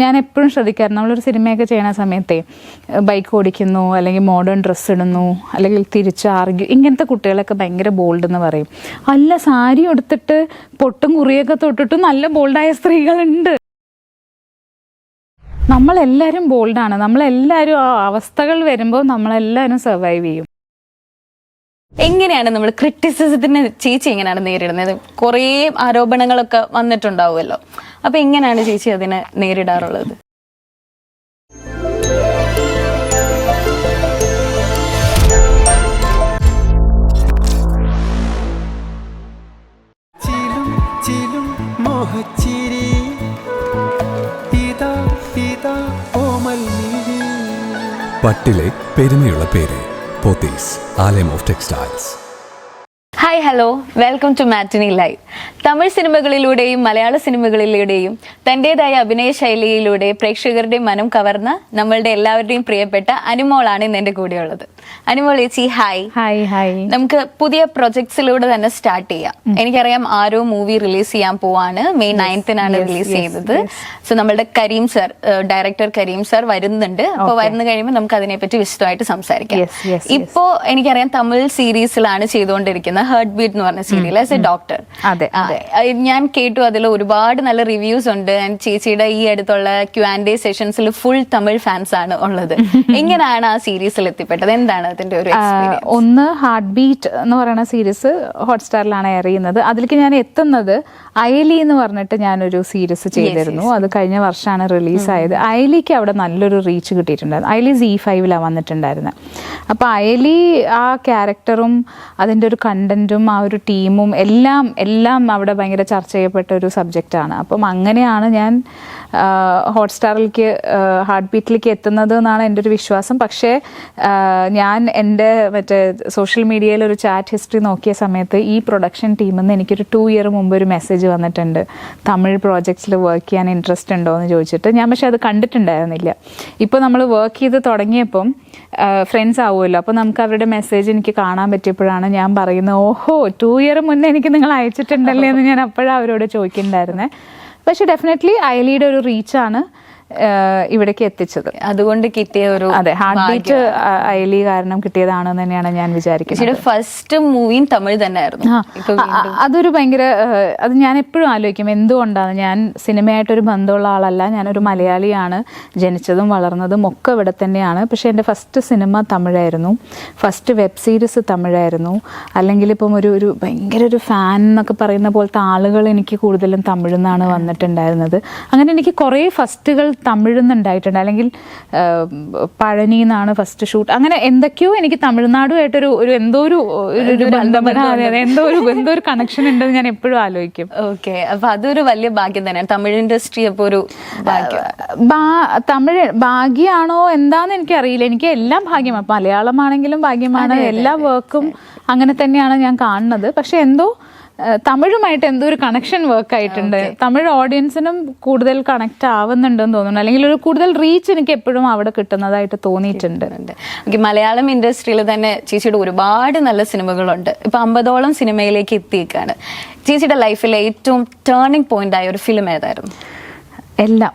ഞാൻ എപ്പോഴും ശ്രദ്ധിക്കാറ് നമ്മളൊരു സിനിമയൊക്കെ ചെയ്യണ സമയത്തെ ബൈക്ക് ഓടിക്കുന്നു അല്ലെങ്കിൽ മോഡേൺ ഡ്രസ്സ് ഇടുന്നു അല്ലെങ്കിൽ തിരിച്ച് ആർഗ്യൂ ഇങ്ങനത്തെ കുട്ടികളൊക്കെ ഭയങ്കര ബോൾഡ് എന്ന് പറയും. അല്ല സാരി എടുത്തിട്ട് പൊട്ടും കുറിയൊക്കെ തൊട്ടിട്ട് നല്ല ബോൾഡായ സ്ത്രീകളുണ്ട്. നമ്മളെല്ലാവരും ബോൾഡാണ് നമ്മളെല്ലാവരും ആ അവസ്ഥകൾ വരുമ്പോൾ നമ്മളെല്ലാവരും സർവൈവ് ചെയ്യും. എങ്ങനെയാണ് നമ്മൾ ക്രിറ്റിസിസത്തിന് ചേച്ചി എങ്ങനെയാണ് നേരിടുന്നത്? കുറേ ആരോപണങ്ങളൊക്കെ വന്നിട്ടുണ്ടാവുമല്ലോ. അപ്പൊ എങ്ങനെയാണ് ചേച്ചി അതിനെ നേരിടാറുള്ളത്? ചിലും ചിലും മോഹച്ചിരി. ഇതാ ഇതാ ഓമൽ മിഴി. പട്ടിലെ പെരുമയുള്ള പേര് Pothys Aalayam of textiles. Hi hello welcome to matinee live Tamil സിനിമകളിലൂടെയും മലയാള സിനിമകളിലൂടെയും തന്റെതായ അഭിനയ ശൈലിയിലൂടെ പ്രേക്ഷകരുടെ മനം കവർന്ന നമ്മളുടെ എല്ലാവരുടെയും പ്രിയപ്പെട്ട അനുമോളാണ് ഇന്ന് എന്റെ കൂടെയുള്ളത്. അനുമോൾ ചേച്ചി ഹായ് ഹായ് ഹായ് നമുക്ക് പുതിയ പ്രൊജക്ട്സിലൂടെ തന്നെ സ്റ്റാർട്ട് ചെയ്യാം. എനിക്കറിയാം ആരോ മൂവി റിലീസ് ചെയ്യാൻ പോവാണ്. മെയ് നയൻത്തിനാണ് റിലീസ് ചെയ്തത്. സോ നമ്മളുടെ Karim sir director Karim sir വരുന്നുണ്ട്. അപ്പോൾ വരുന്നു കഴിയുമ്പോൾ നമുക്ക് അതിനെപ്പറ്റി വിശദമായിട്ട് സംസാരിക്കാം. ഇപ്പോൾ എനിക്കറിയാം തമിഴ് സീരീസിലാണ് ചെയ്തുകൊണ്ടിരിക്കുന്നത്. ഹേർട്ട് ബീറ്റ് എന്ന് പറഞ്ഞ സീരിയൽ ആസ് എ ഡോക്ടർ. ഞാൻ കേട്ടു അതിൽ ഒരുപാട് നല്ല റിവ്യൂസ് ഉണ്ട്. ആൻഡ് ചേച്ചിയുടെ ഈ അടുത്തുള്ള ക്യു ആൻഡ് സെഷൻസിൽ ഫുൾ തമിഴ് ഫാൻസ് ആണ് ഉള്ളത്. എങ്ങനെയാണ് ആ സീരീസിൽ എത്തിപ്പെട്ടത്? എന്താണ് അതിന്റെ ഒരു ഒന്ന് ഹാർട്ട് ബീറ്റ് എന്ന് പറയുന്ന സീരീസ് ഹോട്ട്സ്റ്റാറിലാണ് എയർ ചെയ്യുന്നത്. അതിലേക്ക് ഞാൻ എത്തുന്നത് അയലി എന്ന് പറഞ്ഞിട്ട് ഞാനൊരു സീരീസ് ചെയ്തിരുന്നു. അത് കഴിഞ്ഞ വർഷമാണ് റിലീസായത് അയലിക്ക് അവിടെ നല്ലൊരു റീച്ച് കിട്ടിയിട്ടുണ്ടായിരുന്നു. അയലി സി ഫൈവിലാണ് വന്നിട്ടുണ്ടായിരുന്നത് അപ്പോൾ അയലി ആ ക്യാരക്ടറും അതിന്റെ ഒരു കണ്ടന്റും ആ ഒരു ടീമും എല്ലാം എല്ലാം അവിടെ ഭയങ്കര ചർച്ച ചെയ്യപ്പെട്ട ഒരു സബ്ജക്റ്റാണ് അപ്പം അങ്ങനെയാണ് ഞാൻ ഹോട്ട്സ്റ്റാറിലേക്ക് ഹാർട്ട് ബീറ്റിലേക്ക് എത്തുന്നത് എന്നാണ് എന്റെ ഒരു വിശ്വാസം. പക്ഷേ ഞാൻ എന്റെ മറ്റേ സോഷ്യൽ മീഡിയയിൽ ഒരു ചാറ്റ് ഹിസ്റ്ററി നോക്കിയ സമയത്ത് ഈ പ്രൊഡക്ഷൻ ടീമിൽ നിന്ന് എനിക്കൊരു ടു ഇയർ മുമ്പ് ഒരു മെസ്സേജ് വന്നിട്ടുണ്ട്. തമിഴ് പ്രോജക്ട്സിൽ വർക്ക് ചെയ്യാൻ ഇൻട്രസ്റ്റ് ഉണ്ടോ എന്ന് ചോദിച്ചിട്ട്. ഞാൻ പക്ഷെ അത് കണ്ടിട്ടുണ്ടായിരുന്നില്ല. ഇപ്പോൾ നമ്മൾ വർക്ക് ചെയ്ത് തുടങ്ങിയപ്പം ഫ്രണ്ട്സ് ആവുമല്ലോ. അപ്പോൾ നമുക്ക് അവരുടെ മെസ്സേജ് എനിക്ക് കാണാൻ പറ്റിയപ്പോഴാണ് ഞാൻ പറയുന്നത് ഓഹോ ടു ഇയർ മുന്നേ എനിക്ക് നിങ്ങൾ അയച്ചിട്ടുണ്ടല്ലേ? എന്ന് ഞാൻ അപ്പോഴാണ് അവരോട് ചോദിക്കുന്നുണ്ടായിരുന്നത് പക്ഷെ ഡെഫിനറ്റ്ലി അയലിയുടെ ഒരു റീച്ചാണ് ഇവിടേക്ക് എത്തിച്ചത്. അതുകൊണ്ട് കിട്ടിയ ഒരു അതെ ഹാർട്ട് ബീറ്റ് അയലി കാരണം കിട്ടിയതാണെന്ന് തന്നെയാണ് ഞാൻ വിചാരിക്കുന്നത്. ഫസ്റ്റ് മൂവിയും തമിഴ് തന്നെയായിരുന്നു. അതൊരു ഭയങ്കര അത് ഞാൻ എപ്പോഴും ആലോചിക്കും എന്തുകൊണ്ടാണ് ഞാൻ സിനിമയായിട്ടൊരു ബന്ധമുള്ള ആളല്ല ഞാനൊരു മലയാളിയാണ് ജനിച്ചതും വളർന്നതും ഒക്കെ ഇവിടെ തന്നെയാണ്. പക്ഷേ എന്റെ ഫസ്റ്റ് സിനിമ തമിഴായിരുന്നു. ഫസ്റ്റ് വെബ് സീരീസ് തമിഴായിരുന്നു. അല്ലെങ്കിൽ ഇപ്പം ഒരു ഒരു ഭയങ്കര ഒരു ഫാൻ എന്നൊക്കെ പറയുന്ന പോലത്തെ ആളുകൾ എനിക്ക് കൂടുതലും തമിഴിൽ നിന്നാണ് വന്നിട്ടുണ്ടായിരുന്നത്. അങ്ങനെ എനിക്ക് കുറേ ഫസ്റ്റുകൾ തമിഴിൽ നിന്നുണ്ടായിട്ടുണ്ട് അല്ലെങ്കിൽ പഴനി നിന്നാണ് ഫസ്റ്റ് ഷൂട്ട് അങ്ങനെ എന്തൊക്കെയോ എനിക്ക് തമിഴ്നാടുമായിട്ടൊരു ഒരു എന്തോ ഒരു ബന്ധം എന്തോ ഒരു എന്തോ ഒരു കണക്ഷൻ ഉണ്ടെന്ന് ഞാൻ എപ്പോഴും ആലോചിക്കും. ഓക്കെ അപ്പൊ അതൊരു വലിയ ഭാഗ്യം തന്നെയാണ്. തമിഴ് ഇൻഡസ്ട്രി അപ്പൊ ഒരു തമിഴ് ഭാഗ്യമാണോ എന്താന്ന് എനിക്കറിയില്ല. എനിക്ക് എല്ലാം ഭാഗ്യമാണ് മലയാളമാണെങ്കിലും ഭാഗ്യമാണ്. എല്ലാ വർക്കും അങ്ങനെ തന്നെയാണ് ഞാൻ കാണുന്നത്. പക്ഷെ എന്തോ തമിഴുമായിട്ട് എന്തോ ഒരു കണക്ഷൻ വർക്ക് ആയിട്ടുണ്ട് തമിഴ് ഓഡിയൻസിനും കൂടുതൽ കണക്ട് ആവുന്നുണ്ടെന്ന് തോന്നുന്നു. അല്ലെങ്കിൽ ഒരു കൂടുതൽ റീച്ച് എനിക്ക് എപ്പോഴും അവിടെ കിട്ടുന്നതായിട്ട് തോന്നിയിട്ടുണ്ട്. മലയാളം ഇൻഡസ്ട്രിയിൽ തന്നെ ചേച്ചിയുടെ ഒരുപാട് നല്ല സിനിമകളുണ്ട്. ഇപ്പൊ അമ്പതോളം സിനിമയിലേക്ക് എത്തിയേക്കാണ്. ചേച്ചിയുടെ ലൈഫിലെ ഏറ്റവും ടേണിംഗ് പോയിന്റ് ആയ ഒരു ഫിലിം ഏതായിരുന്നു? എല്ലാം.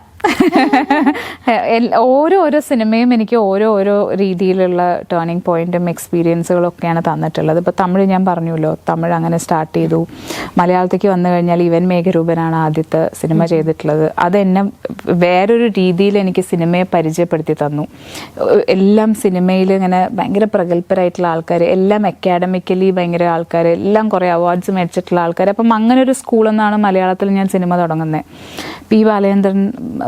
ഓരോ ഓരോ സിനിമയും എനിക്ക് ഓരോ ഓരോ രീതിയിലുള്ള ടേണിംഗ് പോയിന്റും എക്സ്പീരിയൻസുകളും ഒക്കെയാണ് തന്നിട്ടുള്ളത്. ഇപ്പോൾ തമിഴ് ഞാൻ പറഞ്ഞല്ലോ തമിഴ് അങ്ങനെ സ്റ്റാർട്ട് ചെയ്തു. മലയാളത്തേക്ക് വന്നു കഴിഞ്ഞാൽ ഇവൻ മേഘരൂപനാണ് ആദ്യത്തെ സിനിമ ചെയ്തിട്ടുള്ളത്. അത് എന്നെ വേറൊരു രീതിയിൽ എനിക്ക് സിനിമയെ പരിചയപ്പെടുത്തി തന്നു. എല്ലാം സിനിമയിൽ ഇങ്ങനെ ഭയങ്കര പ്രഗത്ഭരായിട്ടുള്ള ആൾക്കാർ എല്ലാം അക്കാഡമിക്കലി ഭയങ്കര ആൾക്കാർ എല്ലാം കുറേ അവാർഡ്സ് മേടിച്ചിട്ടുള്ള ആൾക്കാർ അപ്പം അങ്ങനെ ഒരു സ്കൂളെന്നാണ് മലയാളത്തിൽ ഞാൻ സിനിമ തുടങ്ങുന്നത് പി ബാലചന്ദ്രൻ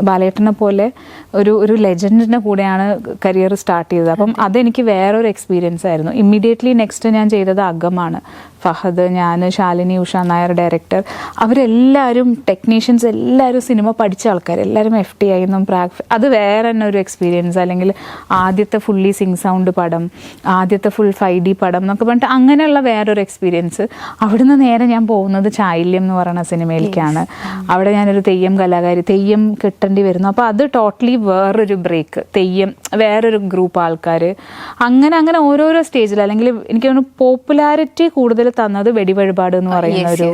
ബാലേട്ടനെ പോലെ ഒരു ഒരു ലെജൻഡിന്റെ കൂടെയാണ് കരിയർ സ്റ്റാർട്ട് ചെയ്തത്. അപ്പം അതെനിക്ക് വേറൊരു എക്സ്പീരിയൻസ് ആയിരുന്നു. ഇമ്മീഡിയറ്റ്ലി നെക്സ്റ്റ് ഞാൻ ചെയ്തത് അഗമാണ് ഫഹദ് ഞാൻ ശാലിനി ഉഷ നായർ ഡയറക്ടർ അവരെല്ലാവരും ടെക്നീഷ്യൻസ് എല്ലാവരും സിനിമ പഠിച്ച ആൾക്കാർ എല്ലാവരും എഫ് ടി ഐ എന്നും പ്രാക് അത് വേറെ തന്നെ ഒരു എക്സ്പീരിയൻസ് അല്ലെങ്കിൽ ആദ്യത്തെ ഫുള്ളി സിങ് സൗണ്ട് പടം ആദ്യത്തെ ഫുൾ ഫൈവ് ഡി പടം എന്നൊക്കെ പറഞ്ഞിട്ട് അങ്ങനെയുള്ള വേറൊരു എക്സ്പീരിയൻസ് അവിടുന്ന് നേരെ ഞാൻ പോകുന്നത് ചായല്യം എന്ന് പറയുന്ന സിനിമയിലേക്കാണ്. അവിടെ ഞാനൊരു തെയ്യം കലാകാരി തെയ്യം കിട്ടേണ്ടി വരുന്നു. അപ്പോൾ അത് ടോട്ടലി വേറൊരു ബ്രേക്ക് തെയ്യം വേറൊരു ഗ്രൂപ്പ് ആൾക്കാർ അങ്ങനെ അങ്ങനെ ഓരോരോ സ്റ്റേജിൽ അല്ലെങ്കിൽ എനിക്ക് തോന്നുന്നു പോപ്പുലാരിറ്റി കൂടുതൽ കൂടുതൽ തന്നത് വെടിവഴിപാട് എന്ന് പറയുന്ന ഒരു.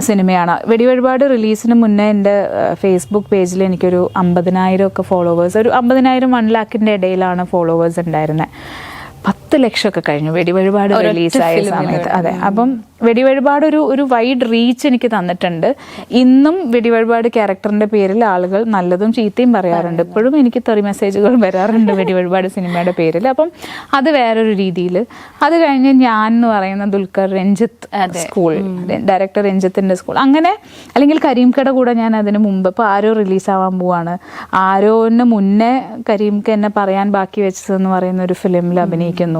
സിനിമയാണ് വെടിവഴിപാട് റിലീസിന് മുന്നേ എന്റെ ഫേസ്ബുക്ക് പേജിൽ എനിക്കൊരു അമ്പതിനായിരം ഒക്കെ ഫോളോവേഴ്സ് ഒരു അമ്പതിനായിരം വൺ ലാക്കിന്റെ ഇടയിലാണ് ഫോളോവേഴ്സ് ഉണ്ടായിരുന്നത് പത്ത് ലക്ഷമൊക്കെ കഴിഞ്ഞു. വെടിവഴിപാട് റിലീസായ സമയത്ത്. അതെ. അപ്പം വെടിവഴിപാട് ഒരു ഒരു വൈഡ് റീച്ച് എനിക്ക് തന്നിട്ടുണ്ട്. ഇന്നും വെടിവഴിപാട് ക്യാരക്ടറിന്റെ പേരിൽ ആളുകൾ നല്ലതും ചീത്തയും പറയാറുണ്ട്. ഇപ്പോഴും എനിക്ക് തെറി മെസ്സേജുകൾ വരാറുണ്ട് വെടിവഴിപാട് സിനിമയുടെ പേരിൽ. അപ്പം അത് വേറൊരു രീതിയിൽ. അത് കഴിഞ്ഞ് ഞാൻ എന്ന് പറയുന്ന ദുൽഖർ രഞ്ജിത്ത്. സ്കൂൾ ഡയറക്ടർ രഞ്ജിത്തിന്റെ സ്കൂൾ അങ്ങനെ അല്ലെങ്കിൽ കരീംകട കൂടെ ഞാൻ അതിന് മുമ്പ് ഇപ്പൊ ആരോ റിലീസാവാൻ പോവാണ്. ആരോന് മുന്നേ കരീംക്ക എന്നെ പറയാൻ ബാക്കി വെച്ചതെന്ന് പറയുന്ന ഒരു ഫിലിമിൽ അഭിനയിക്കുന്നു.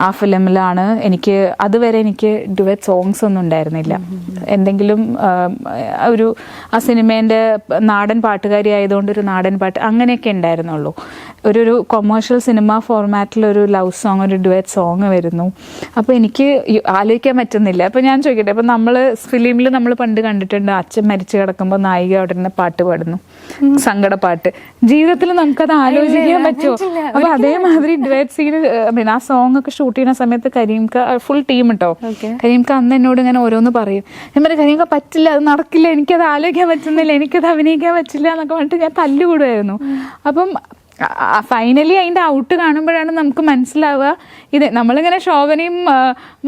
ആ ഫിലിമിലാണ് എനിക്ക് അതുവരെ എനിക്ക് ഡുവറ്റ് സോങ്സ് ഒന്നും ഉണ്ടായിരുന്നില്ല. എന്തെങ്കിലും ഒരു ആ സിനിമേന്റെ നാടൻ പാട്ടുകാരി ആയതുകൊണ്ട് ഒരു നാടൻ പാട്ട് അങ്ങനെയൊക്കെ ഉണ്ടായിരുന്നുള്ളൂ. ഒരു ഒരു കൊമേഴ്ഷ്യൽ സിനിമ ഫോർമാറ്റിൽ ഒരു ലവ് സോങ് ഒരു ഡുവറ്റ് സോങ് വരുന്നു. അപ്പോൾ എനിക്ക് ആലോചിക്കാൻ പറ്റുന്നില്ല. അപ്പോൾ ഞാൻ ചോദിക്കട്ടെ അപ്പോൾ നമ്മൾ ഫിലിമിൽ നമ്മൾ പണ്ട് കണ്ടിട്ടുണ്ട് അച്ഛൻ മരിച്ചു കിടക്കുമ്പോൾ നായിക അവിടെ നിന്ന് പാട്ട് പാടുന്നു. സങ്കടപ്പാട്ട്. ജീവിതത്തിൽ നമുക്കത് ആലോചിക്കാൻ പറ്റുമോ? അപ്പോൾ അതേമാതിരി ഡുവറ്റ് സീൻ ആ സോങ് ഒക്കെ ഷൂട്ട് ചെയ്യുന്ന സമയത്ത് കരീംക്ക ഫുൾ ടീം കേട്ടോ. കരീംക്ക അന്ന് എന്നോട് ഇങ്ങനെ ഓരോന്ന് പറയും. ഞാൻ പറയും കരീംക്ക പറ്റില്ല അത് നടക്കില്ല. എനിക്കത് ആലോചിക്കാൻ പറ്റുന്നില്ല. എനിക്കത് അഭിനയിക്കാൻ പറ്റില്ല എന്നൊക്കെ പറഞ്ഞിട്ട് ഞാൻ തല്ലുകൂടുമായിരുന്നു അപ്പം ഫൈനലി അതിന്റെ ഔട്ട് കാണുമ്പോഴാണ് നമുക്ക് മനസ്സിലാവുക ഇത് നമ്മളിങ്ങനെ ശോഭനയും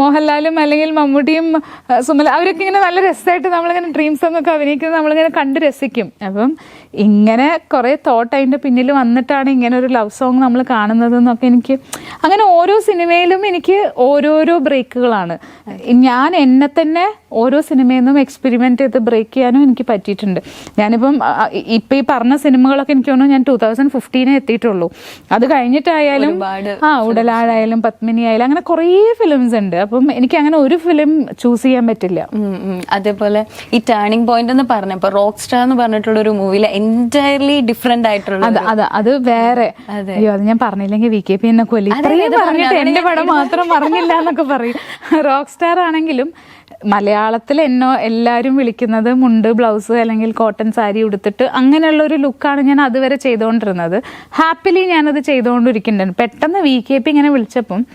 മോഹൻലാലും അല്ലെങ്കിൽ മമ്മൂട്ടിയും സുമല അവരൊക്കെ ഇങ്ങനെ നല്ല രസമായിട്ട് നമ്മളിങ്ങനെ ഡ്രീംസ് സോങ് ഒക്കെ അഭിനയിക്കുന്നത് നമ്മളിങ്ങനെ കണ്ട് രസിക്കും. അപ്പം ഇങ്ങനെ കുറേ തോട്ട് അതിന്റെ പിന്നിൽ വന്നിട്ടാണ് ഇങ്ങനെ ഒരു ലവ് സോങ് നമ്മൾ കാണുന്നത് എന്നൊക്കെ എനിക്ക് അങ്ങനെ ഓരോ സിനിമയിലും എനിക്ക് ഓരോരോ ബ്രേക്കുകളാണ് ഞാൻ എന്നെ തന്നെ ഓരോ സിനിമയിൽ നിന്നും എക്സ്പെരിമെന്റ് ചെയ്ത് ബ്രേക്ക് ചെയ്യാനും എനിക്ക് പറ്റിയിട്ടുണ്ട്. ഞാനിപ്പം ഇപ്പം ഇപ്പൊ ഈ പറഞ്ഞ സിനിമകളൊക്കെ എനിക്ക് തോന്നുന്നു ഞാൻ ടൂ തൗസൻഡ് ഫിഫ്റ്റീനെ എത്തിയിട്ടുള്ളൂ. അത് കഴിഞ്ഞിട്ടായാലും ആ ഉടലാഴായാലും പത്മിനി ആയാലും അങ്ങനെ കുറേ ഫിലിംസ് ഉണ്ട്. അപ്പം എനിക്ക് അങ്ങനെ ഒരു ഫിലിം ചൂസ് ചെയ്യാൻ പറ്റില്ല. അതേപോലെ ഈ ടേണിംഗ് പോയിന്റ് എന്ന് പറഞ്ഞപ്പോ റോക്ക് സ്റ്റാർ എന്ന് പറഞ്ഞിട്ടുള്ള ഒരു മൂവിയിൽ എന്റയർലി ഡിഫറെന്റ് ആയിട്ടുള്ള അത് അത് വേറെ. അയ്യോ അത് ഞാൻ പറഞ്ഞില്ലെങ്കിൽ വി കെ പി എന്നെ കൊല്ലി. പറഞ്ഞിട്ട് എന്റെ പടം മാത്രം പറഞ്ഞില്ല എന്നൊക്കെ പറയും. റോക്ക് സ്റ്റാർ ആണെങ്കിലും മലയാളത്തിൽ എന്നോ എല്ലാവരും വിളിക്കുന്നത് മുണ്ട് ബ്ലൗസ് അല്ലെങ്കിൽ കോട്ടൺ സാരി ഉടുത്തിട്ട് അങ്ങനെയുള്ള ഒരു ലുക്കാണ് ഞാൻ അതുവരെ ചെയ്തുകൊണ്ടിരുന്നത്. ഹാപ്പിലി ഞാനത് ചെയ്തുകൊണ്ടിരിക്കുന്നുണ്ട്. പെട്ടെന്ന് വി കെ പി ഇങ്ങനെ വിളിച്ചപ്പം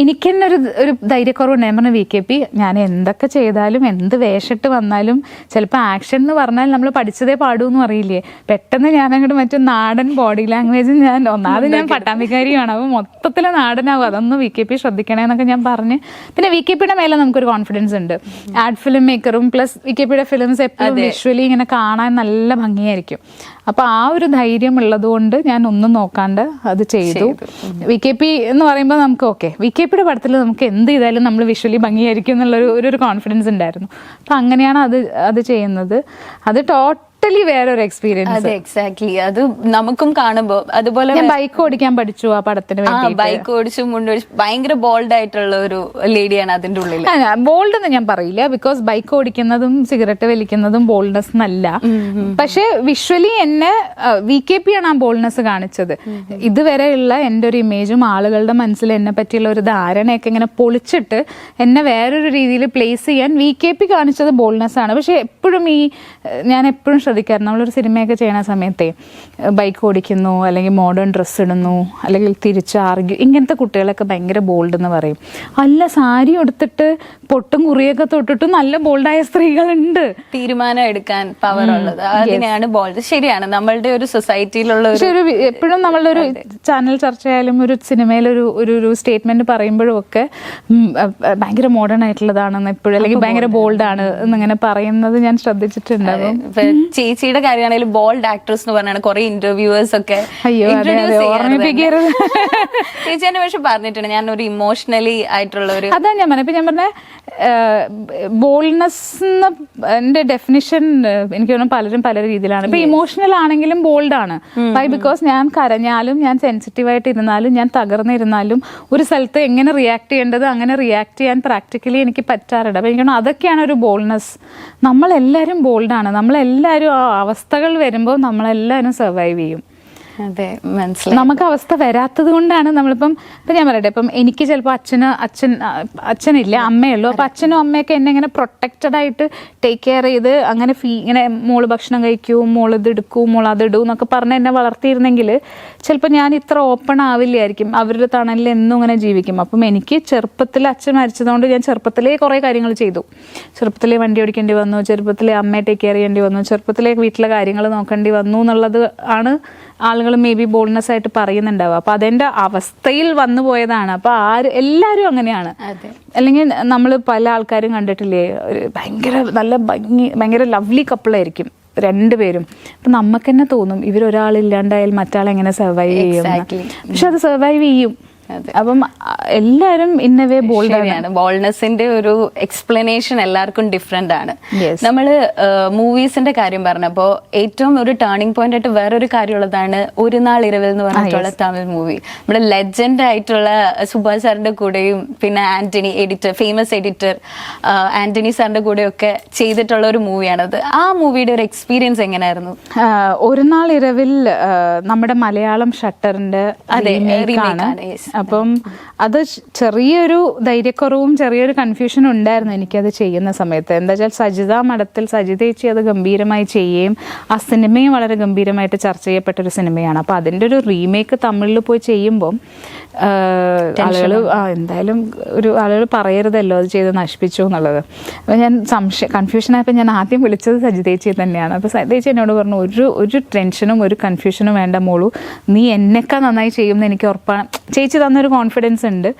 എനിക്ക് തന്നെ ഒരു ഒരു ധൈര്യക്കുറവുണ്ട്. ഞാൻ പറഞ്ഞ വി കെ പി ഞാൻ എന്തൊക്കെ ചെയ്താലും എന്ത് വേഷിട്ട് വന്നാലും ചിലപ്പോൾ ആക്ഷൻ എന്ന് പറഞ്ഞാൽ നമ്മൾ പഠിച്ചതേ പാടൂ എന്ന് അറിയില്ലേ? പെട്ടെന്ന് ഞാൻ അങ്ങോട്ട് മറ്റേ നാടൻ ബോഡി ലാംഗ്വേജ് ഞാൻ ഒന്നാമത് ഞാൻ പട്ടാമ്പിക്കാരിയാണ്. അപ്പോൾ മൊത്തത്തിൽ നാടനാവും. അതൊന്ന് വി കെ പി ശ്രദ്ധിക്കണേ എന്നൊക്കെ ഞാൻ പറഞ്ഞ്. പിന്നെ വി കെ പിയുടെ മേലെ നമുക്കൊരു കോൺഫിഡൻസ് ഉണ്ട്. Ad film maker plus V K പിയുടെ ഫിലിംസ് എപ്പോഴും വിഷ്വലി ഇങ്ങനെ കാണാൻ നല്ല ഭംഗിയായിരിക്കും. അപ്പൊ ആ ഒരു ധൈര്യം ഉള്ളത് കൊണ്ട് ഞാൻ ഒന്നും നോക്കാണ്ട് അത് ചെയ്തു. വി കെ പി എന്ന് പറയുമ്പോൾ നമുക്ക് ഓക്കെ. വി കെ പിയുടെ പടത്തിൽ നമുക്ക് എന്ത് ചെയ്താലും നമ്മൾ വിഷ്വലി ഭംഗിയായിരിക്കും എന്നുള്ള ഒരു ഒരു കോൺഫിഡൻസ് ഉണ്ടായിരുന്നു. അപ്പൊ അങ്ങനെയാണ് അത് അത് ചെയ്യുന്നത്. അത് ടോട്ടലി വേറൊരു എക്സ്പീരിയൻസ് അതെ എക്സാക്ട്ലി അത് നമുക്കും കാണുമ്പോ അതുപോലെ ഞാൻ ബൈക്ക് ഓടിക്കാൻ പഠിച്ചു ആ പടത്തിന് ബൈക്ക് ഓടിച്ചു മുന്നോടിച്ചു ഭയങ്കര ബോൾഡ് ആയിട്ടുള്ള ഒരു ലേഡിയാണ് അതിന്റെ ഉള്ളിൽ ബോൾഡ് എന്ന് ഞാൻ പറയില്ല. ബിക്കോസ് ബൈക്ക് ഓടിക്കുന്നതും സിഗരറ്റ് വലിക്കുന്നതും ബോൾഡ്നെസ് എന്നല്ല. പക്ഷെ വിഷ്വലി എന്നെ വി കെ പി ആണ് ആ ബോൾഡ്നെസ് കാണിച്ചത്. ഇതുവരെയുള്ള എന്റെ ഒരു ഇമേജും ആളുകളുടെ മനസ്സിൽ എന്നെ പറ്റിയുള്ള ഒരു ധാരണയൊക്കെ ഇങ്ങനെ പൊളിച്ചിട്ട് എന്നെ വേറൊരു രീതിയിൽ പ്ലേസ് ചെയ്യാൻ വി കെ പി കാണിച്ചത് ബോൾഡ്നെസ് ആണ്. പക്ഷെ എപ്പോഴും ഈ ഞാൻ എപ്പോഴും ശ്രദ്ധിക്കാറ് നമ്മളൊരു സിനിമയൊക്കെ ചെയ്യണ സമയത്തെ ബൈക്ക് ഓടിക്കുന്നു അല്ലെങ്കിൽ മോഡേൺ ഡ്രസ്സ് ഇടുന്നു അല്ലെങ്കിൽ തിരിച്ച് ആർഗ്യൂ ഇങ്ങനത്തെ കുട്ടികളൊക്കെ ഭയങ്കര ബോൾഡ് എന്ന് പറയും. അല്ല സാരി എടുത്തിട്ട് പൊട്ടും കുറിയൊക്കെ തൊട്ടിട്ട് നല്ല ബോൾഡായ സ്ത്രീകളുണ്ട്. തീരുമാനം എടുക്കാൻ പവർ ഉള്ളത്. അതിനെയാണ് ബോൾഡ് ശരിയാണ്. നമ്മളുടെ ഒരു സൊസൈറ്റിയിലുള്ള ഒരു എപ്പോഴും നമ്മളുടെ ഒരു ചാനൽ ചർച്ചയായാലും ഒരു സിനിമയിലൊരു ഒരു ഒരു സ്റ്റേറ്റ്മെന്റ് പറയുമ്പോഴും ഒക്കെ ഭയങ്കര മോഡേൺ ആയിട്ടുള്ളതാണെന്ന് എപ്പോഴും അല്ലെങ്കിൽ ഭയങ്കര ബോൾഡാണ് എന്നിങ്ങനെ പറയുന്നത് ഞാൻ ശ്രദ്ധിച്ചിട്ടുണ്ട് അപ്പം ഇപ്പൊ ചേച്ചിയുടെ കാര്യമാണെങ്കിലും ബോൾഡ് ആക്ട്രസ് എന്ന് പറഞ്ഞാണ് കുറെ ഇന്റർവ്യൂവേഴ്സ് ഒക്കെ ഓർമ്മിപ്പിക്കരുത്. ചേച്ചി എന്നെ പക്ഷെ പറഞ്ഞിട്ടുണ്ട്. ഞാൻ ഒരു ഇമോഷണലി ആയിട്ടുള്ള ഒരു അതാ ഞാൻ പറഞ്ഞത് ഇപ്പൊ ഞാൻ പറഞ്ഞ ബോൾഡ്നെസ് എന്റെ ഡെഫിനിഷൻ എനിക്ക് തോന്നുന്നു പലരും പല രീതിയിലാണ്. ഇപ്പൊ ഇമോഷണൽ ആണെങ്കിലും ബോൾഡ് ആണ്. വൈ ബിക്കോസ് ഞാൻ കരഞ്ഞാലും ഞാൻ സെൻസിറ്റീവ് ആയിട്ട് ഇരുന്നാലും ഞാൻ തകർന്നിരുന്നാലും ഒരു സ്ഥലത്ത് എങ്ങനെ റിയാക്ട് ചെയ്യേണ്ടത് അങ്ങനെ റിയാക്ട് ചെയ്യാൻ പ്രാക്ടിക്കലി എനിക്ക് പറ്റാറുണ്ട് അപ്പൊ എനിക്ക് അതൊക്കെയാണ് ഒരു ബോൾഡ്നെസ് നമ്മളെല്ലാവരും ബോൾഡാണ് നമ്മളെല്ലാവരും ആ അവസ്ഥകൾ വരുമ്പോൾ നമ്മളെല്ലാവരും സർവൈവ് ചെയ്യും. അതെ മനസ്സിലായി. നമുക്ക് അവസ്ഥ വരാത്തത് കൊണ്ടാണ് നമ്മളിപ്പം ഇപ്പം ഞാൻ പറയട്ടെ ഇപ്പം എനിക്ക് ചിലപ്പോൾ അച്ഛന് അച്ഛൻ അച്ഛനില്ല അമ്മയുള്ളൂ അപ്പം അച്ഛനും അമ്മയൊക്കെ എന്നെ ഇങ്ങനെ പ്രൊട്ടക്റ്റഡ് ആയിട്ട് ടേക്ക് കെയർ ചെയ്ത് അങ്ങനെ ഫീ ഇങ്ങനെ മോൾ ഭക്ഷണം കഴിക്കൂ മോൾ ഇത് എടുക്കൂ മോൾ അത് ഇടൂ എന്നൊക്കെ പറഞ്ഞ് എന്നെ വളർത്തിയിരുന്നെങ്കിൽ ചിലപ്പോൾ ഞാൻ ഇത്ര ഓപ്പൺ ആവില്ലായിരിക്കും. അവരുടെ തണലിൽ എന്നും ഇങ്ങനെ ജീവിക്കും. അപ്പം എനിക്ക് ചെറുപ്പത്തിൽ അച്ഛൻ മരിച്ചതുകൊണ്ട് ഞാൻ ചെറുപ്പത്തിലേ കുറേ കാര്യങ്ങൾ ചെയ്തു. ചെറുപ്പത്തിലേ വണ്ടി ഓടിക്കേണ്ടി വന്നു ചെറുപ്പത്തിലേ അമ്മയെ ടേക്ക് കെയർ ചെയ്യേണ്ടി വന്നു ചെറുപ്പത്തിലേ വീട്ടിലെ കാര്യങ്ങൾ നോക്കേണ്ടി വന്നു എന്നുള്ളത് ആണ് ആളുകൾ മേ ബി ബോൾഡ്നെസ് ആയിട്ട് പറയുന്നുണ്ടാവുക അപ്പൊ അതിന്റെ അവസ്ഥയിൽ വന്നു പോയതാണ് അപ്പൊ ആര് എല്ലാവരും അങ്ങനെയാണ്. അല്ലെങ്കിൽ നമ്മൾ പല ആൾക്കാരും കണ്ടിട്ടില്ലേ ഒരു ഭയങ്കര നല്ല ഭംഗി ഭയങ്കര ലവ്ലി കപ്പിളായിരിക്കും രണ്ടുപേരും അപ്പൊ നമുക്ക് തന്നെ തോന്നും ഇവരൊരാളില്ലാണ്ടായാൽ മറ്റാൾ എങ്ങനെ സർവൈവ് ചെയ്യും. പക്ഷെ അത് സർവൈവ് ചെയ്യും. അപ്പം എല്ലാരും എല്ലാവരും ഇന്നവേ ബോൾഡ് ബോൾഡ്നെസിന്റെ ഒരു എക്സ്പ്ലനേഷൻ എല്ലാവർക്കും ഡിഫറെന്റ് ആണ്. നമ്മൾ നമ്മൾ മൂവീസിന്റെ കാര്യം പറഞ്ഞപ്പോ ഏറ്റവും ഒരു ടേണിംഗ് പോയിന്റ് ആയിട്ട് വേറൊരു കാര്യമുള്ളതാണ് ഒരു നാൾ ഇരവിൽ എന്ന് പറഞ്ഞിട്ടുള്ള തമിഴ് മൂവി നമ്മുടെ ലെജൻഡ് ആയിട്ടുള്ള സുഭാഷ് സാറിന്റെ കൂടെയും പിന്നെ Antony editor famous editor Antony സാറിന്റെ കൂടെയൊക്കെ ചെയ്തിട്ടുള്ള ഒരു മൂവിയാണത് ആ മൂവിയുടെ ഒരു എക്സ്പീരിയൻസ് എങ്ങനെയായിരുന്നു? ഒരു നാൾ ഇരവിൽ നമ്മുടെ മലയാളം ഷട്ടറിന്റെ അതെ, അപ്പം അത് ചെറിയൊരു ധൈര്യക്കുറവും ചെറിയൊരു കൺഫ്യൂഷനും ഉണ്ടായിരുന്നു എനിക്കത് ചെയ്യുന്ന സമയത്ത്. എന്താ വെച്ചാൽ സജിത മഠത്തിൽ സജിതേച്ചി അത് ഗംഭീരമായി ചെയ്യുകയും ആ സിനിമയും വളരെ ഗംഭീരമായിട്ട് ചർച്ച ചെയ്യപ്പെട്ട ഒരു സിനിമയാണ്. അപ്പൊ അതിന്റെ ഒരു റീമേക്ക് തമിഴിൽ പോയി ചെയ്യുമ്പോൾ ആളുകൾ എന്തായാലും ഒരു ആളുകൾ പറയരുതല്ലോ അത് ചെയ്ത് നശിപ്പിച്ചു എന്നുള്ളത്. അപ്പോൾ ഞാൻ സംശയം കൺഫ്യൂഷൻ ആയപ്പോൾ ഞാൻ ആദ്യം വിളിച്ചത് സജിതേച്ചി തന്നെയാണ്. അപ്പോൾ സജിതേച്ചി എന്നോട് പറഞ്ഞു ഒരു ഒരു ടെൻഷനും ഒരു കൺഫ്യൂഷനും വേണ്ട മോളൂ. നീ എന്നെക്കാൾ നന്നായി ചെയ്യുമെന്ന് എനിക്ക് ഉറപ്പാണ്. ചേച്ചി തന്നൊരു കോൺഫിഡൻസ് ഉണ്ട്.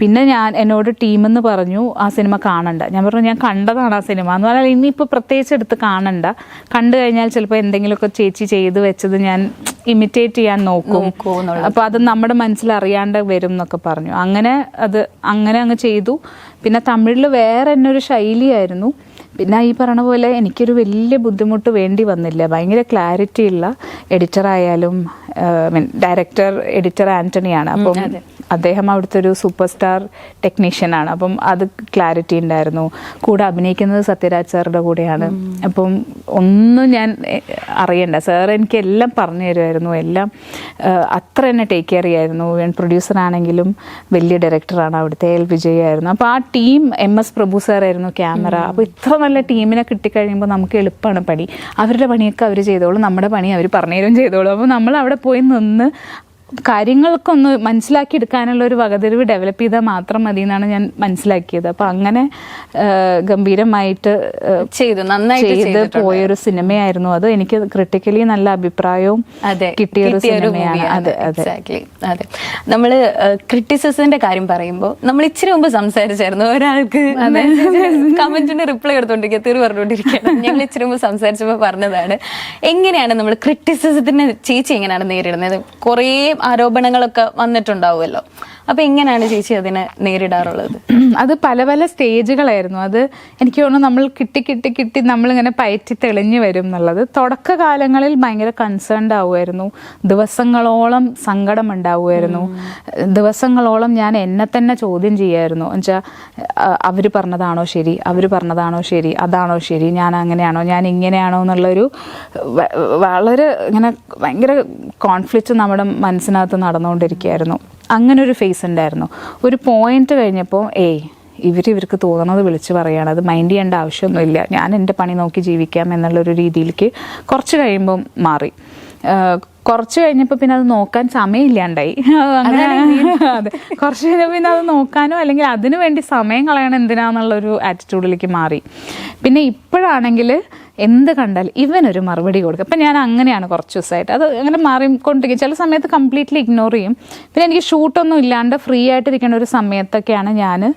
പിന്നെ ഞാൻ എന്നോട് ടീമെന്ന് പറഞ്ഞു ആ സിനിമ കാണണ്ട. ഞാൻ പറഞ്ഞു ഞാൻ കണ്ടതാണ് ആ സിനിമ എന്ന് പറഞ്ഞാൽ ഇനിയിപ്പോൾ പ്രത്യേകിച്ച് എടുത്ത് കാണണ്ട. കണ്ടു കഴിഞ്ഞാൽ ചിലപ്പോൾ എന്തെങ്കിലുമൊക്കെ ചേച്ചി ചെയ്ത് വെച്ചത് ഞാൻ ഇമിറ്റേറ്റ് ചെയ്യാൻ നോക്കും. അപ്പോൾ. അത് നമ്മുടെ മനസ്സിൽ അറിയാണ്ട് വരും എന്നൊക്കെ പറഞ്ഞു. അങ്ങനെ അത് അങ്ങനെ അങ്ങ് ചെയ്തു. പിന്നെ തമിഴിൽ വേറെ എന്നൊരു ശൈലിയായിരുന്നു. പിന്നെ ഈ പറഞ്ഞ പോലെ എനിക്കൊരു വലിയ ബുദ്ധിമുട്ട് വേണ്ടി വന്നില്ല. ഭയങ്കര ക്ലാരിറ്റി ഉള്ള എഡിറ്റർ ആയാലും ഡയറക്ടർ എഡിറ്റർ ആന്റണിയാണ് അപ്പം അദ്ദേഹം അവിടുത്തെ ഒരു സൂപ്പർ സ്റ്റാർ ടെക്നീഷ്യനാണ് അപ്പം അത് ക്ലാരിറ്റി ഉണ്ടായിരുന്നു. കൂടെ അഭിനയിക്കുന്നത് സത്യരാജ് സാറുടെ കൂടെയാണ്. അപ്പം ഒന്നും ഞാൻ അറിയണ്ട. സാർ എനിക്ക് എല്ലാം പറഞ്ഞു തരുമായിരുന്നു. എല്ലാം അത്ര തന്നെ ടേക്ക് കെയർ ചെയ്യായിരുന്നു. പ്രൊഡ്യൂസർ ആണെങ്കിലും വലിയ ഡയറക്ടറാണ് അവിടുത്തെ എൽ വിജയ് ആയിരുന്നു. അപ്പോൾ ആ ടീം എം എസ് പ്രഭു സാറായിരുന്നു ക്യാമറ അപ്പോൾ ഇത്ര നല്ല ടീമിനെ കിട്ടിക്കഴിയുമ്പോൾ നമുക്ക് എളുപ്പമാണ് പണി. അവരുടെ പണിയൊക്കെ അവർ ചെയ്തോളും. നമ്മുടെ പണി അവർ പറഞ്ഞു പറഞ്ഞുതരും ചെയ്തോളും. അപ്പോൾ നമ്മൾ അവിടെ പോയി നിന്ന് കാര്യങ്ങൾക്കൊന്ന് മനസ്സിലാക്കി എടുക്കാനുള്ള ഒരു വകതിരിവ് ഡെവലപ്പ് ചെയ്താൽ മാത്രം മതി എന്നാണ് ഞാൻ മനസ്സിലാക്കിയത്. അപ്പൊ അങ്ങനെ ഗംഭീരമായിട്ട് ചെയ്തു. നന്നായിട്ട് ചെയ്ത്. പോയൊരു സിനിമയായിരുന്നു അത്. എനിക്ക് ക്രിട്ടിക്കലി നല്ല അഭിപ്രായവും അതെ. കിട്ടിയൊരു കിട്ടിയൊരു സിനിമയാണ്. അതെ അതെ. നമ്മൾ ക്രിറ്റിസിസത്തിന്റെ കാര്യം പറയുമ്പോൾ നമ്മൾ ഇച്ചിരി മുമ്പ് സംസാരിച്ചായിരുന്നു. ഒരാൾക്ക് കമന്റിന് റിപ്ലൈ എടുത്തോണ്ടിരിക്കുക തീർ പറഞ്ഞുകൊണ്ടിരിക്കുകയാണ് ഞങ്ങൾ ഇച്ചിരി മുമ്പ് സംസാരിച്ചപ്പോൾ പറഞ്ഞതാണ് എങ്ങനെയാണ് നമ്മൾ ക്രിറ്റിസിസത്തിന് ചേച്ചി എങ്ങനെയാണ് നേരിടുന്നത്? കുറേ ആരോപണങ്ങളൊക്കെ വന്നിട്ടുണ്ടാവുമല്ലോ. അപ്പൊ എങ്ങനെയാണ് ചേച്ചി അതിനെ നേരിടാറുള്ളത്? അത് പല പല സ്റ്റേജുകളായിരുന്നു. അത് എനിക്ക് തോന്നുന്നു നമ്മൾ കിട്ടി കിട്ടി കിട്ടി നമ്മളിങ്ങനെ പയറ്റി തെളിഞ്ഞു വരും എന്നുള്ളത്. തുടക്കകാലങ്ങളിൽ ഭയങ്കര കൺസേൺഡ് ആവുമായിരുന്നു. ദിവസങ്ങളോളം സങ്കടം ഉണ്ടാവുമായിരുന്നു. ദിവസങ്ങളോളം ഞാൻ എന്നെ തന്നെ ചോദ്യം ചെയ്യായിരുന്നു. എന്നുവെച്ചാൽ അവർ പറഞ്ഞതാണോ ശരി? അവർ പറഞ്ഞതാണോ ശരി? അതാണോ ശരി? ഞാൻ അങ്ങനെയാണോ? ഞാൻ ഇങ്ങനെയാണോ? എന്നുള്ളൊരു വളരെ ഇങ്ങനെ ഭയങ്കര കോൺഫ്ലിക്റ്റ് നമ്മുടെ മനസ്സിനകത്ത് നടന്നുകൊണ്ടിരിക്കുകയായിരുന്നു. അങ്ങനെ ഒരു ഫേസ് ഉണ്ടായിരുന്നു. ഒരു പോയിന്റ് കഴിഞ്ഞപ്പോൾ ഏയ് ഇവർ ഇവർക്ക് തോന്നുന്നത് വിളിച്ച് പറയുകയാണ് അത് മൈൻഡ് ചെയ്യേണ്ട ആവശ്യമൊന്നുമില്ല. ഞാൻ എന്റെ പണി നോക്കി ജീവിക്കാം എന്നുള്ളൊരു രീതിയിലേക്ക് കുറച്ച് കഴിയുമ്പം മാറി. കുറച്ച് കഴിഞ്ഞപ്പോൾ പിന്നെ അത് നോക്കാൻ സമയമില്ലാണ്ടായി. അങ്ങനെ അതെ. കുറച്ച് കഴിഞ്ഞപ്പോൾ പിന്നെ അത് നോക്കാനോ അല്ലെങ്കിൽ അതിനു വേണ്ടി സമയം കളയണം എന്തിനാന്നുള്ളൊരു ആറ്റിറ്റ്യൂഡിലേക്ക് മാറി. പിന്നെ ഇപ്പോഴാണെങ്കിൽ എന്ത് കണ്ടാൽ ഇവനൊരു മറുപടി കൊടുക്കും. അപ്പം ഞാൻ അങ്ങനെയാണ് കുറച്ച് ദിവസമായിട്ട്. അത് അങ്ങനെ മാറിക്കൊണ്ടിരിക്കും. ചില സമയത്ത് കംപ്ലീറ്റ്ലി ഇഗ്നോർ ചെയ്യും. പിന്നെ എനിക്ക് ഷൂട്ടൊന്നും ഇല്ലാണ്ട് ഫ്രീ ആയിട്ടിരിക്കുന്ന ഒരു സമയത്തൊക്കെയാണ് ഞാൻ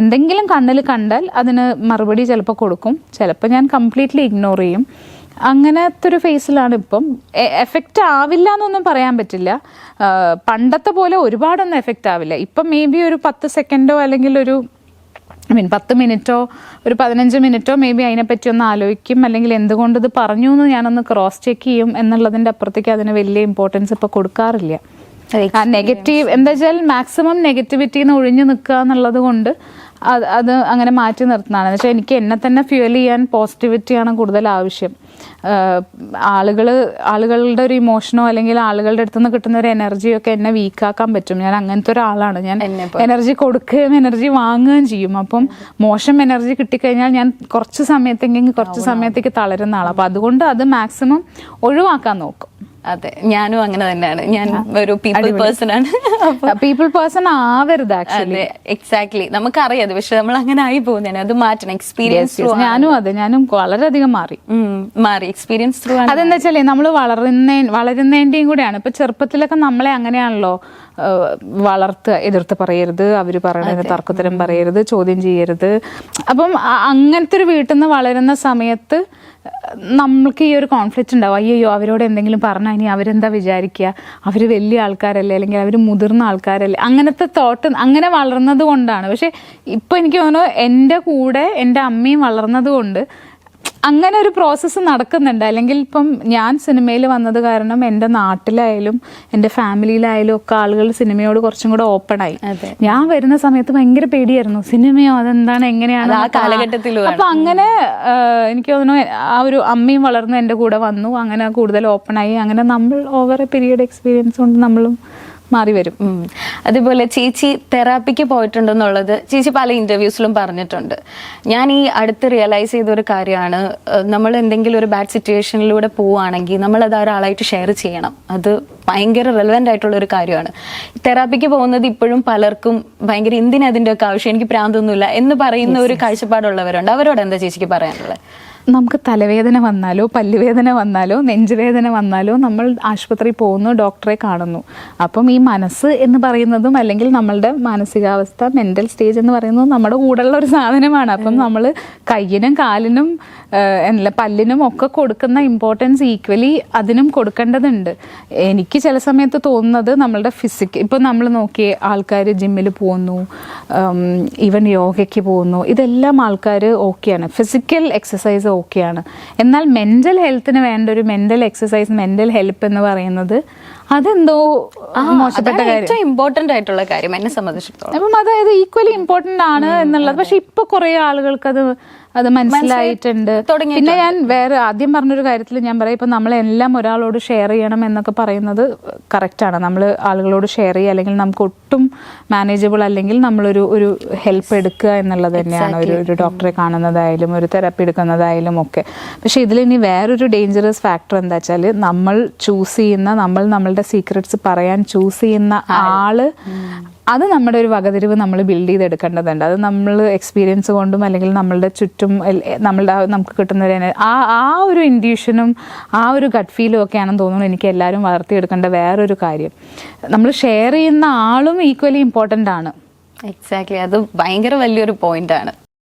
എന്തെങ്കിലും കണ്ണിൽ കണ്ടാൽ അതിന് മറുപടി ചിലപ്പോൾ കൊടുക്കും. ചിലപ്പോൾ ഞാൻ കംപ്ലീറ്റ്ലി ഇഗ്നോർ ചെയ്യും. അങ്ങനത്തെ ഒരു ഫേസിലാണ് ഇപ്പം. എഫക്റ്റ് ആവില്ല എന്നൊന്നും പറയാൻ പറ്റില്ല. പണ്ടത്തെ പോലെ ഒരുപാടൊന്നും എഫക്റ്റ് ആവില്ല. ഇപ്പം മേ ബി ഒരു പത്ത് സെക്കൻഡോ അല്ലെങ്കിൽ ഒരു ഐ മീൻ പത്ത് മിനിറ്റോ ഒരു പതിനഞ്ച് മിനിറ്റോ മേ ബി അതിനെപ്പറ്റി ഒന്ന് ആലോചിക്കും. അല്ലെങ്കിൽ എന്തുകൊണ്ട് ഇത് പറഞ്ഞു എന്ന് ഞാനൊന്ന് ക്രോസ് ചെക്ക് ചെയ്യും എന്നുള്ളതിന്റെ അപ്പുറത്തേക്ക് അതിന് വലിയ ഇമ്പോർട്ടൻസ് ഇപ്പോൾ കൊടുക്കാറില്ല. ആ നെഗറ്റീവ് എന്താ വെച്ചാൽ മാക്സിമം നെഗറ്റിവിറ്റിന്ന് ഒഴിഞ്ഞു നിൽക്കുക എന്നുള്ളത് കൊണ്ട് അത് അത് അങ്ങനെ മാറ്റി നിർത്തുന്നതാണ്. എന്ന് വെച്ചാൽ എനിക്ക് എന്നെ തന്നെ ഫ്യൂൽ ചെയ്യാൻ പോസിറ്റിവിറ്റിയാണ് കൂടുതൽ ആവശ്യം. ആളുകൾ ആളുകളുടെ ഒരു ഇമോഷനോ അല്ലെങ്കിൽ ആളുകളുടെ അടുത്ത് നിന്ന് കിട്ടുന്ന ഒരു എനർജിയോ ഒക്കെ എന്നെ വീക്കാക്കാൻ പറ്റും. ഞാൻ അങ്ങനത്തെ ഒരാളാണ്. ഞാൻ എനർജി കൊടുക്കുകയും എനർജി വാങ്ങുകയും ചെയ്യും. അപ്പം മോശം എനർജി കിട്ടിക്കഴിഞ്ഞാൽ ഞാൻ കുറച്ച് സമയത്തെങ്കിൽ കുറച്ച് സമയത്തേക്ക് തളരുന്ന ആളാണ് അപ്പം അതുകൊണ്ട് അത് മാക്സിമം ഒഴിവാക്കാൻ നോക്കും. അതെ ഞാനും അങ്ങനെ തന്നെയാണ്. ഞാൻ ഒരു പീപ്പിൾ പേഴ്സൺ ആണ്. പീപ്പിൾ പേഴ്സൺ ആവരുത് ആക്ച്വലി അതെ എക്സാക്ട്ലി നമുക്കറിയാം അത് പക്ഷെ നമ്മൾ അങ്ങനെ ആയി പോകുന്നതാണ്. അത് മാറ്റണം. എക്സ്പീരിയൻസ് ഞാനും അതെ ഞാനും വളരെയധികം മാറി. മാറി. എക്സ്പീരിയൻസ് ത്രൂ ആണ്. അതെന്താ വെച്ചാൽ നമ്മൾ വളരുന്ന വളരുന്നതിന്റെയും കൂടെയാണ്. ഇപ്പൊ ചെറുപ്പത്തിലൊക്കെ നമ്മളെ അങ്ങനെയാണല്ലോ വളർത്ത് വളർത്തുക എതിർത്ത് പറയരുത് അവർ പറയുന്നതിന് തർക്കത്തരം പറയരുത് ചോദ്യം ചെയ്യരുത്. അപ്പം അങ്ങനത്തെ ഒരു വീട്ടിൽ നിന്ന് വളരുന്ന സമയത്ത് നമ്മൾക്ക് ഈ ഒരു കോൺഫ്ലിക്റ്റ് ഉണ്ടാവും. അയ്യോ അവരോട് എന്തെങ്കിലും പറഞ്ഞാൽ ഇനി അവരെന്താ വിചാരിക്കുക അവർ വലിയ ആൾക്കാരല്ലേ? അല്ലെങ്കിൽ അവർ മുതിർന്ന ആൾക്കാരല്ലേ? അങ്ങനത്തെ തോട്ട് അങ്ങനെ വളർന്നത് കൊണ്ടാണ്. പക്ഷെ ഇപ്പോൾ എനിക്ക് തോന്നുന്നു എന്റെ കൂടെ എന്റെ അമ്മയും വളർന്നത് കൊണ്ട് അങ്ങനെ ഒരു പ്രോസസ്സ് നടക്കുന്നുണ്ട്. അല്ലെങ്കിൽ ഇപ്പം ഞാൻ സിനിമയിൽ വന്നത് കാരണം എന്റെ നാട്ടിലായാലും എന്റെ ഫാമിലിയിലായാലും ഒക്കെ ആളുകൾ സിനിമയോട് കുറച്ചും കൂടെ ഓപ്പൺ ആയി. ഞാൻ വരുന്ന സമയത്ത് ഭയങ്കര പേടിയായിരുന്നു. സിനിമയോ അതെന്താണ് എങ്ങനെയാണ് ആ കാലഘട്ടത്തിൽ. അപ്പൊ അങ്ങനെ എനിക്ക് തോന്നുന്നു ആ ഒരു അമ്മയും വളർന്ന് എന്റെ കൂടെ വന്നു. അങ്ങനെ കൂടുതൽ ഓപ്പൺ ആയി. അങ്ങനെ നമ്മൾ ഓവർ എ പീരീഡ് എക്സ്പീരിയൻസ് കൊണ്ട് നമ്മളും മാറി വരും അതേപോലെ ചേച്ചി തെറാപ്പിക്ക് പോയിട്ടുണ്ടെന്നുള്ളത് ചേച്ചി പല ഇന്റർവ്യൂസിലും പറഞ്ഞിട്ടുണ്ട്. ഞാൻ ഈ അടുത്ത് റിയലൈസ് ചെയ്ത ഒരു കാര്യമാണ് നമ്മൾ എന്തെങ്കിലും ഒരു ബാഡ് സിറ്റുവേഷനിലൂടെ പോവുകയാണെങ്കിൽ നമ്മൾ അത് ഒരാളായിട്ട് ഷെയർ ചെയ്യണം. അത് ഭയങ്കര റെലവെന്റ് ആയിട്ടുള്ള ഒരു കാര്യമാണ്. തെറാപ്പിക്ക് പോകുന്നത് ഇപ്പോഴും പലർക്കും ഭയങ്കര എന്തിനാ അതിന്റെ ഒക്കെ ആവശ്യം എനിക്ക് പ്രാന്തൊന്നുമില്ല എന്ന് പറയുന്ന ഒരു കാഴ്ചപ്പാടുള്ളവരുണ്ട്. അവരോട് എന്താ ചേച്ചിക്ക് പറയാനുള്ളത്? നമുക്ക് തലവേദന വന്നാലോ പല്ലുവേദന വന്നാലോ നെഞ്ചുവേദന വന്നാലോ നമ്മൾ ആശുപത്രി പോകുന്നു ഡോക്ടറെ കാണുന്നു. അപ്പം ഈ മനസ്സ് എന്ന് പറയുന്നതും അല്ലെങ്കിൽ നമ്മളുടെ മാനസികാവസ്ഥ മെന്റൽ സ്റ്റേജ് എന്ന് പറയുന്നത് നമ്മുടെ കൂടെയുള്ള ഒരു സാധനമാണ്. അപ്പം നമ്മൾ കയ്യിനും കാലിനും അല്ല പല്ലിനും ഒക്കെ കൊടുക്കുന്ന ഇമ്പോർട്ടൻസ് ഈക്വലി അതിനും കൊടുക്കേണ്ടതുണ്ട്. എനിക്ക് ചില സമയത്ത് തോന്നുന്നത് നമ്മളുടെ ഫിസിക് ഇപ്പം നമ്മൾ നോക്കിയേ ആൾക്കാർ ജിമ്മിൽ പോകുന്നു ഈവൻ യോഗയ്ക്ക് പോകുന്നു ഇതെല്ലാം ആൾക്കാർ ഓക്കെയാണ് ഫിസിക്കൽ എക്സസൈസ് ഓക്കെയാണ് എന്നാൽ മെന്റൽ ഹെൽത്തിന് വേണ്ട ഒരു മെന്റൽ എക്സസൈസ് മെന്റൽ ഹെൽപ്പ് എന്ന് പറയുന്നത് അതെന്തോ മോശപ്പെട്ട കാര്യം. ഇമ്പോർട്ടന്റ് ആയിട്ടുള്ള കാര്യം എന്നെ സംബന്ധിച്ചിടത്തോളം. അപ്പം അതായത് ഈക്വലി ഇമ്പോർട്ടന്റ് ആണ് എന്നുള്ളത്. പക്ഷെ ഇപ്പൊ കുറെ ആളുകൾക്ക് അത് അത് മനസ്സിലായിട്ടുണ്ട്. പിന്നെ ഞാൻ വേറെ ആദ്യം പറഞ്ഞൊരു കാര്യത്തിൽ ഞാൻ പറയാം. ഇപ്പൊ നമ്മളെല്ലാം ഒരാളോട് ഷെയർ ചെയ്യണം എന്നൊക്കെ പറയുന്നത് കറക്റ്റ് ആണ്. നമ്മൾ ആളുകളോട് ഷെയർ ചെയ്യുക അല്ലെങ്കിൽ നമുക്ക് ഒട്ടും മാനേജബിൾ അല്ലെങ്കിൽ നമ്മളൊരു ഒരു ഹെൽപ്പ് എടുക്കുക എന്നുള്ളത് തന്നെയാണ്. ഒരു ഒരു ഡോക്ടറെ കാണുന്നതായാലും ഒരു തെറപ്പി എടുക്കുന്നതായാലും ഒക്കെ. പക്ഷെ ഇതിലിനി വേറൊരു ഡേഞ്ചറസ് ഫാക്ടർ എന്താ വെച്ചാൽ നമ്മൾ ചൂസ് ചെയ്യുന്ന നമ്മൾ നമ്മളുടെ സീക്രട്സ് പറയാൻ ചൂസ് ചെയ്യുന്ന ആൾ. അത് നമ്മുടെ ഒരു വകതിരിവ് നമ്മൾ ബിൽഡ് ചെയ്തെടുക്കേണ്ടതുണ്ട്. അത് നമ്മൾ എക്സ്പീരിയൻസ് കൊണ്ടും അല്ലെങ്കിൽ നമ്മളുടെ ചുറ്റും നമ്മളുടെ നമുക്ക് കിട്ടുന്ന ഒരു ആ ആ ഒരു ഇൻഡ്യൂഷനും ആ ഒരു ഗട്ട് ഫീലും ഒക്കെയാണെന്ന് തോന്നുന്നു എനിക്ക് എല്ലാവരും വളർത്തിയെടുക്കേണ്ട വേറൊരു കാര്യം. നമ്മൾ ഷെയർ ചെയ്യുന്ന ആളും ഈക്വലി ഇമ്പോർട്ടന്റ് ആണ്. എക്സാക്ട്ലി അത് ഭയങ്കര വലിയൊരു പോയിന്റ് ആണ്.